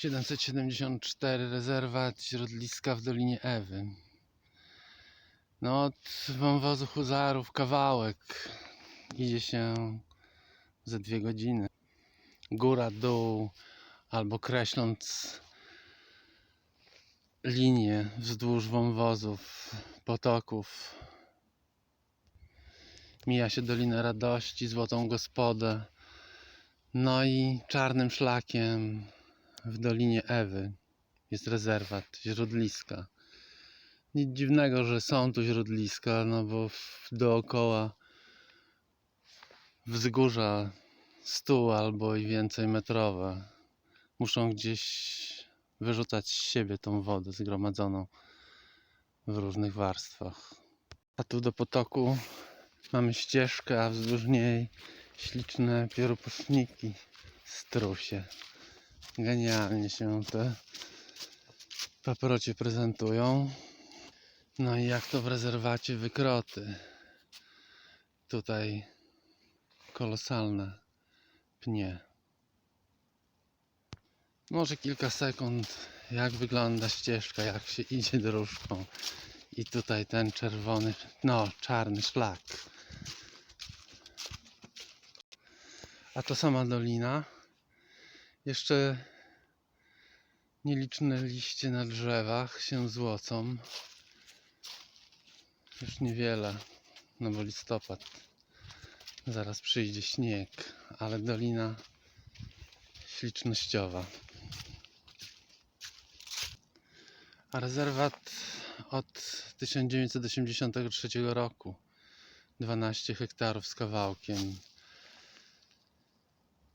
774 rezerwat śródliska w Dolinie Ewy. No od wąwozu Huzarów kawałek. Idzie się ze dwie godziny. Góra, dół, albo kreśląc linie wzdłuż wąwozów, potoków. Mija się Dolinę Radości, Złotą Gospodę. No i czarnym szlakiem w Dolinie Ewy jest rezerwat źródliska. Nic dziwnego, że są tu źródliska, no bo dookoła wzgórza stu albo i więcej metrowe muszą gdzieś wyrzucać z siebie tą wodę zgromadzoną w różnych warstwach. A tu do potoku mamy ścieżkę, a wzdłuż niej śliczne pieruposzniki, strusie. Genialnie się te paprocie prezentują. No i jak to w rezerwacie wykroty. Tutaj kolosalne pnie. Może kilka sekund, jak wygląda ścieżka, jak się idzie dróżką. I tutaj ten czerwony, no czarny szlak. A to sama dolina. Jeszcze nieliczne liście na drzewach się złocą. Już niewiele, no bo listopad. Zaraz przyjdzie śnieg, ale dolina ślicznościowa. A rezerwat od 1983 roku. 12 hektarów z kawałkiem.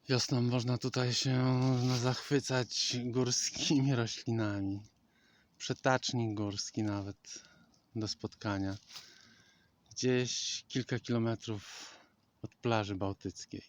Wiosną można tutaj się no, zachwycać górskimi roślinami. Przetacznik górski nawet do spotkania. Gdzieś kilka kilometrów od plaży bałtyckiej.